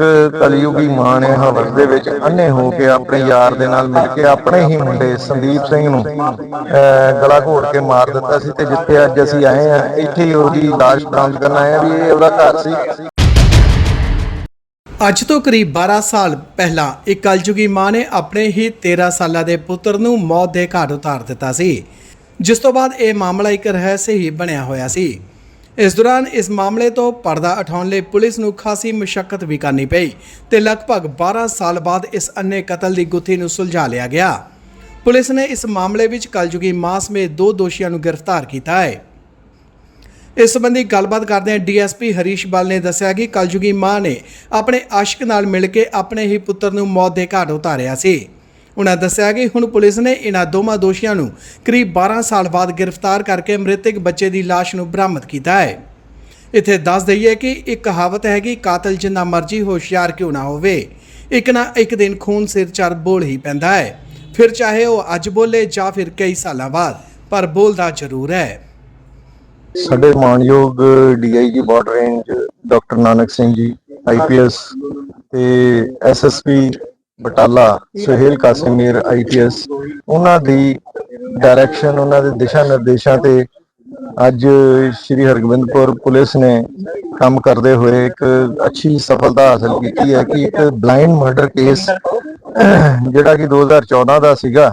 ਇੱਕ ਕਲਯੁਗੀ ਮਾਂ ਨੇ ਹਵਸ ਦੇ ਵਿੱਚ ਅੰਨੇ ਹੋ ਕੇ ਆਪਣੇ ਯਾਰ ਦੇ ਨਾਲ ਮਿਲ ਕੇ ਆਪਣੇ ਹੀ ਮੁੰਡੇ ਸੰਦੀਪ ਸਿੰਘ ਨੂੰ ਗਲਾ ਘੋਟ ਕੇ ਮਾਰ ਦਿੱਤਾ ਸੀ ਤੇ ਜਿੱਥੇ ਅੱਜ ਅਸੀਂ ਆਏ ਆ ਇੱਥੇ ਹੀ ਉਹਦੀ ਲਾਸ਼ ਬਰਾਮਦ ਕਰਨ ਆਏ ਆ ਵੀ ਇਹ ਉਹਦਾ ਘਰ ਸੀ। ਅੱਜ ਤੋਂ ਕਰੀਬ 12 ਸਾਲ ਪਹਿਲਾਂ ਇੱਕ ਕਲਯੁਗੀ ਮਾਂ ਨੇ ਆਪਣੇ ਹੀ 13 ਸਾਲਾਂ ਦੇ ਪੁੱਤਰ ਨੂੰ ਮੌਤ ਦੇ ਘਾਟ ਉਤਾਰ ਦਿੱਤਾ ਸੀ, ਜਿਸ ਤੋਂ ਬਾਅਦ ਇਹ ਮਾਮਲਾ ਇੱਕ ਰਹੱਸ ਹੀ ਬਣਿਆ ਹੋਇਆ ਸੀ। ਇਸ ਦੌਰਾਨ ਇਸ ਮਾਮਲੇ ਤੋਂ ਪਰਦਾ ਉਠਾਉਣ ਲਈ ਪੁਲਿਸ ਨੂੰ ਖਾਸੀ ਮੁਸ਼ਕਲ ਵੀ ਕਰਨੀ ਪਈ ਤੇ ਲਗਭਗ 12 ਸਾਲ ਬਾਅਦ ਇਸ ਅੰਨੇ ਕਤਲ ਦੀ ਗੁੱਥੀ ਨੂੰ ਸੁਲਝਾ ਲਿਆ ਗਿਆ। ਪੁਲਿਸ ਨੇ ਇਸ ਮਾਮਲੇ ਵਿੱਚ ਕਲਯੁਗੀ ਮਾਂ ਸਮੇਤ ਦੋ ਦੋਸ਼ੀਆਂ ਨੂੰ ਗ੍ਰਿਫਤਾਰ ਕੀਤਾ ਹੈ। ਇਸ ਸੰਬੰਧੀ ਗੱਲਬਾਤ ਕਰਦਿਆਂ ਡੀਐਸਪੀ ਹਰੀਸ਼ ਬਲ ਨੇ ਦੱਸਿਆ ਕਿ ਕਲਯੁਗੀ ਮਾਂ ਨੇ ਆਪਣੇ ਆਸ਼ਿਕ ਨਾਲ ਮਿਲ ਕੇ ਆਪਣੇ ਹੀ ਪੁੱਤਰ ਨੂੰ ਮੌਤ ਦੇ ਘਾਟ ਉਤਾਰਿਆ ਸੀ। ਉਹਨਾਂ ਦੱਸਿਆ ਕਿ ਹੁਣ ਪੁਲਿਸ ਨੇ ਇਹਨਾਂ ਦੋਵਾਂ ਦੋਸ਼ੀਆਂ ਨੂੰ ਕਰੀਬ 12 ਸਾਲ ਬਾਅਦ ਗ੍ਰਿਫਤਾਰ ਕਰਕੇ ਮ੍ਰਿਤਕ ਬੱਚੇ ਦੀ ਲਾਸ਼ ਨੂੰ ਬਰਾਮਦ ਕੀਤਾ ਹੈ। ਇੱਥੇ ਦੱਸ ਦਈਏ ਕਿ ਇੱਕ ਕਹਾਵਤ ਹੈ ਕਿ ਕਾਤਲ ਜਿੰਨਾ ਮਰਜ਼ੀ ਹੋਸ਼ਿਆਰ ਕਿਉਂ ਨਾ ਹੋਵੇ, ਇੱਕ ਨਾ ਇੱਕ ਦਿਨ ਖੂਨ ਸਿਰ ਚੜ ਬੋਲ ਹੀ ਪੈਂਦਾ ਹੈ। ਫਿਰ ਚਾਹੇ ਉਹ ਅੱਜ ਬੋਲੇ ਜਾਂ ਫਿਰ ਕਈ ਸਾਲਾਂ ਬਾਅਦ, ਪਰ ਬੋਲਦਾ ਜ਼ਰੂਰ ਹੈ। ਸਾਡੇ ਮਾਨਯੋਗ DIG border range doctor Nanak Singh ji IPS ਤੇ ਐਸਐਸਪੀ ਬਟਾਲਾ ਸੁਹੇਲ ਕਾਸਿਮੀਰ ਆਈਪੀਐਸ ਉਹਨਾਂ ਦੀ ਡਾਇਰੈਕਸ਼ਨ ਉਹਨਾਂ ਦੇ ਦਿਸ਼ਾ ਨਿਰਦੇਸ਼ਾਂ ਤੇ ਅੱਜ ਸ਼੍ਰੀ ਹਰਗੋਬਿੰਦਪੁਰ ਪੁਲਿਸ ਨੇ ਕੰਮ ਕਰਦੇ ਹੋਏ ਇੱਕ ਅੱਛੀ ਸਫਲਤਾ ਹਾਸਲ ਕੀਤੀ ਹੈ ਕਿ ਇੱਕ ਬਲਾਈਂਡ ਮਰਡਰ ਕੇਸ ਜਿਹੜਾ ਕਿ 2014 ਦਾ ਸੀਗਾ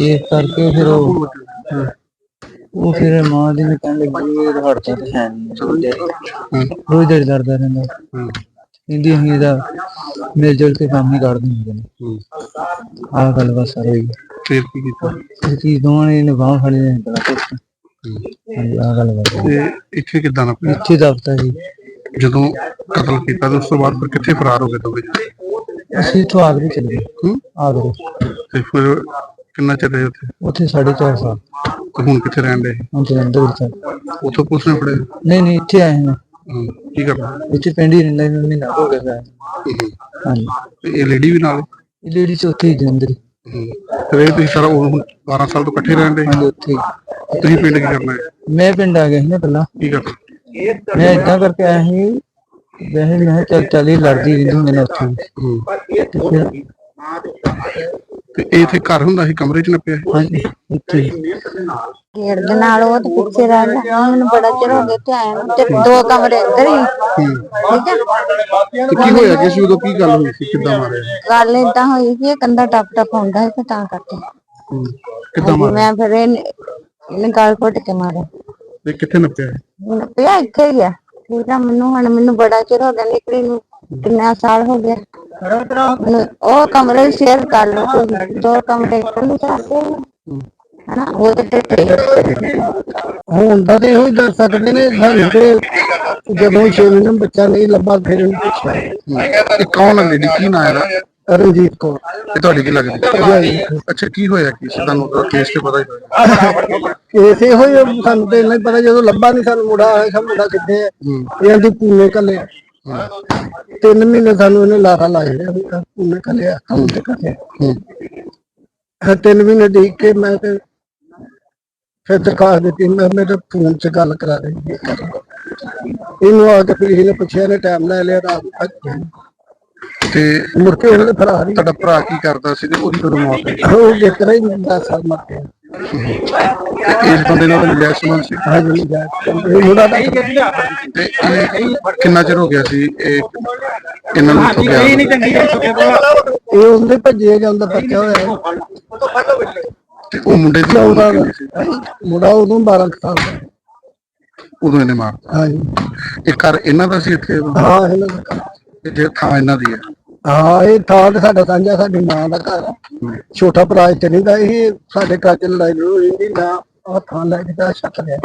ਇਹ ਕਰਕੇ ਫਿਰ ਉਹ ਉਹ ਫਿਰ ਮਾਂ ਦੀ ਨੇ ਕਹਿਣ ਲੱਗੀ ਇਹ ਹੜਦਾ ਤੇ ਹੈ ਨਹੀਂ ਰੋਜ਼ ਦਿਹਾੜੀ ਲੜਦਾ ਰਹਿੰਦਾ। ਕਹਿੰਦੀ ਅਸੀਂ ਇਹਦਾ ਮਿਲ ਜੁਲ ਕੇ ਕੰਮ ਹੀ ਕਰਦੇ ਹੁੰਦੇ ਨੇ। ਆਹ ਗੱਲ ਬਸ ਹੋਈ ਫਿਰ ਕੀ ਕੀਤਾ? ਇਹ ਚੀਜ਼ ਦੋਵਾਂ ਨੇ ਨਿਭਾਉ ਫੜੀ ਨੇ ਬੜਾ ਹਾਂਜੀ ਆਹ ਗੱਲ ਬਸ ਤੇ ਇੱਥੇ ਕਿੱਦਾਂ ਨਾ ਇੱਥੇ ਦਫਤਰ ਜੀ। ਜਦੋਂ ਕਤਲ ਕੀਤਾ ਤੇ ਉਸ ਤੋਂ ਬਾਅਦ ਫਿਰ ਕਿੱਥੇ ਫਰਾਰ ਹੋ ਗਏ ਦੋਵੇਂ? ਅਸੀਂ ਇੱਥੋਂ ਆਗਰੇ ਚਲੇ ਗਏ। ਹੂੰ? ਆਗਰੇ। ਤੇ ਫਿਰ ਕਿੰਨਾ ਚਿਰ ਰਹੇ ਉੱਥੇ? ਉੱਥੇ 4.5 ਸਾਲ। ਤੇ ਹੁਣ ਕਿੱਥੇ ਰਹਿਣ ਦੇ? ਹੁਣ ਜਲੰਧਰ ਵਿੱਚ ਉੱਥੋਂ। ਪੁਲਿਸ ਨੇ ਫੜੇ ਨਹੀਂ ਨਹੀਂ ਇੱਥੇ ਆਏ ਹਾਂ ਕੀ ਕਰਨਾ? ਇੱਥੇ ਪਿੰਡ ਹੀ ਰਹਿੰਦਾ ਮੈਨੂੰ ਮਹੀਨਾ ਹੋ ਗਿਆ ਹੈ ਹਾਂਜੀ। ਤੇ ਇਹ ਲੇਡੀ ਵੀ ਨਾਲ? ਇਹ ਲੇਡੀ ਚ ਉੱਥੇ ਹੀ ਜਲੰਧਰ ਹੀ। ਹੂੰ। ਤੇ ਇਹ ਤੁਸੀਂ ਸਾਰਾ ਉਹ ਹੁਣ 12 ਸਾਲ ਤੋਂ ਇਕੱਠੇ ਰਹਿੰਦੇ? ਹਾਂਜੀ ਉੱਥੇ ਹੀ। ਤੁਸੀਂ ਪਿੰਡ ਕੀ ਕਰਨਾ? ਹੈ ਮੈਂ ਪਿੰਡ ਆ ਗਿਆ ਸੀ ਨਾ ਪਹਿਲਾਂ। ਕੀ ਕਰਨਾ? ਮੈਂ ਏਦਾਂ ਕਰਕੇ ਆਇਆ ਸੀ ਵੈਸੇ ਮੈਂ ਕਿਹਾ ਚੱਲ ਚੱਲ ਹੀ ਲੜਦੀ ਰਹਿੰਦੀ ਹੁੰਦੀ ਨੇ ਉੱਥੇ। ਵੀ। ਹੂੰ। ਤੇ ਫਿਰ ਤੇ ਇਹ ਇੱਥੇ ਘਰ ਹੁੰਦਾ ਸੀ ਕਮਰੇ 'ਚ ਨੱਪਿਆ ਸੀ? ਹਾਂਜੀ ਇੱਥੇ ਹੀ। ਗੇੜ ਦੇ ਨਾਲ ਉਹ ਤੇ ਪਿੱਛੇ ਰਹਿੰਦਾ। ਮੈਨੂੰ ਬੜਾ ਚਿਰ ਹੋ ਗਿਆ ਤੇ ਆਇਆ ਨੂੰ ਤੇ ਦੋ ਕਮਰੇ ਅੰਦਰ ਹੀ। ਠੀਕ ਹੈ ਤੇ ਕੀ ਹੋਇਆ ਕਿ ਸੀ ਉਦੋਂ ਕੀ ਗੱਲ ਹੋਈ ਸੀ? ਕਿੱਦਾਂ ਮਾਰਿਆ? ਗੱਲ ਏਦਾਂ ਹੋਈ ਕਿ ਇਹ ਕੰਧਾ ਟੱਪ ਟੱਪ ਹੁੰਦਾ ਸੀ ਤੇ ਤਾਂ ਕਰਕੇ। ਹੂੰ। ਕਿੱਦਾਂ ਹਾਂਜੀ, ਮਾਰਿਆ? ਮੈਂ ਫਿਰ ਇਹਨੇ ਇਹਨੇ ਗਾਲ ਘੁੱਟ ਕੇ ਮਾਰਿਆ। ਤੇ ਕਿੱਥੇ ਨੱਪਿਆ? ਹੁਣ ਪਿਆ ਇੱਥੇ ਹੀ ਆ। ਠੀਕ ਆ ਮੈਨੂੰ ਹੁਣ ਮੈਨੂੰ ਬੜਾ ਚਿਰ ਹੋ ਗਿਆ ਨਿਕਲੀ ਨੂੰ ਕਿੰਨਾ ਸਾਲ ਹੋ ਗਿਆ। ਉਹ ਕਮਰੇ ਸ਼ੇਅਰ ਕਰ ਲਓ ਦੋ ਕਮਰੇ ਖੁੱਲੇ ਚਾਹਤੇ ਹਨਾ ਉਹ ਤੇ ਹੁਣ ਤਾਂ ਤੇ ਇਹੋ ਹੀ ਦੱਸ ਸਕਦੇ ਨੇ ਸਾਨੂੰ ਤੇ ਜਦੋਂ 6 ਮਹੀਨੇ ਬੱਚਾ ਨਹੀਂ ਲੱਭਾ ਫਿਰ ਉਹਨੂੰ ਪੁੱਛਿਆ ਇਹ ਕੌਣ ਹੈ ਲੇਡੀ ਕੀ ਨਾਂ ਹੈ ਇਹਦਾ? ਰਣਜੀਤ ਕੌਰ। ਇਹ ਤੁਹਾਡੀ ਕੀ ਲੱਗਦੀ? ਅੱਛਾ ਕੀ ਹੋਇਆ ਕੀ ਸੀ? ਤੁਹਾਨੂੰ ਤਾਂ ਕੇਸ ਤੇ ਪਤਾ ਹੀ ਹੋਇਆ। ਕੇਸ ਇਹੋ ਹੀ ਆ, ਸਾਨੂੰ ਤੇ ਨਹੀਂ ਪਤਾ ਜਦੋਂ ਲੱਭਾ ਨਹੀਂ ਸਾਨੂੰ ਮੁੰਡਾ ਆਇਆ ਸਾ ਮੁੰਡਾ ਕਿੱਥੇ ਹੈ। ਇਹਨਾਂ ਦੀ ਪੂਨੇ ਕੱਲੇ ਤਿੰਨ ਮਹੀਨੇ ਸਾਨੂੰ ਇਹਨੇ ਲਾਰਾ ਲਾਇਆ ਰਿਹਾ ਵੀ ਆਹ ਪੂਨੇ ਕੱਲੇ ਆ ਕੰਮ ਤੇ ਕੱਲੇ ਹਾਂ। ਤਿੰਨ ਮਹੀਨੇ ਦੇਖ ਕੇ ਮੈਂ ਤੇ ਫਿਰ ਦਰਖਾਸਤ ਦਿੱਤੀ ਮੈਂ ਮੇਰੇ ਫੋਨ 'ਚ ਗੱਲ ਕਰਾ ਦੇ। ਇਹਨੂੰ ਆ ਕੇ ਫਿਰ ਇਹਨੇ ਪੁੱਛਿਆ ਨੇ ਟਾਈਮ ਲੈ ਲਿਆ ਰਾਤ ਤੱਕ ਤੇ ਮੁੜ ਕੇ ਉਹਨੇ ਫਰਾਰ ਹੀ ਤੁਹਾਡਾ ਭਰਾ ਕੀ ਕਰਦਾ ਸੀ ਤੇ ਉਹਦੀ ਕਦੋਂ ਮੌਤ ਹੋਈ? ਉਹ ਜਿੱਤਣਾ ਹੀ ਦਸ ਸਾਲ ਮਰ ਗਿਆ। ਇਸ ਬੰਦੇ ਨਾਲ ਮਿਲਿਆ ਸੰਬੰਧ ਸੀ। ਹਾਂਜੀ ਦਾ ਇਹ ਕਿੰਨਾ ਚਿਰ ਹੋ ਗਿਆ ਸੀ? ਇਹ ਇਹਨਾਂ ਨੂੰ ਤੋਂ ਗਿਆ ਇਹ ਉਹਦੇ ਭੱਜੇ ਜਾਂਦਾ ਬੱਚਾ ਹੋਇਆ ਤੇ ਉਹ ਮੁੰਡੇ ਦੀ ਉਮਰ ਕਿੰਨੀ ਸੀ? ਦਾ ਮੁੰਡਾ ਉਦੋਂ 12 ਕੁ ਸਾਲ ਦਾ। ਉਦੋਂ ਇਹਨੇ ਮਾਰਤਾ। ਹਾਂਜੀ। ਇਹ ਘਰ ਇਹਨਾਂ ਦਾ ਸੀ ਇੱਥੇ? ਹਾਂ ਇਹਨਾਂ ਦਾ ਘਰ। ਜੇ ਥਾਂ ਇਹਨਾਂ ਦੀ ਹੈ। ਹਾਂ, ਇਹ ਥਾਂ ਤੇ ਸਾਡਾ ਸਾਂਝਾ, ਸਾਡੀ ਮਾਂ ਦਾ ਘਰ ਆ। ਛੋਟਾ ਭਰਾ ਇੱਥੇ ਨਹੀਂ ਦਾ ਇਹ ਸਾਡੇ ਘਰ ਚ ਲੜਾਈ ਹੋਈ ਨਹੀਂ ਨਾ ਆਹ ਥਾਂ ਲੈ ਕੇ ਤਾਂ ਛੱਤ ਲਿਆ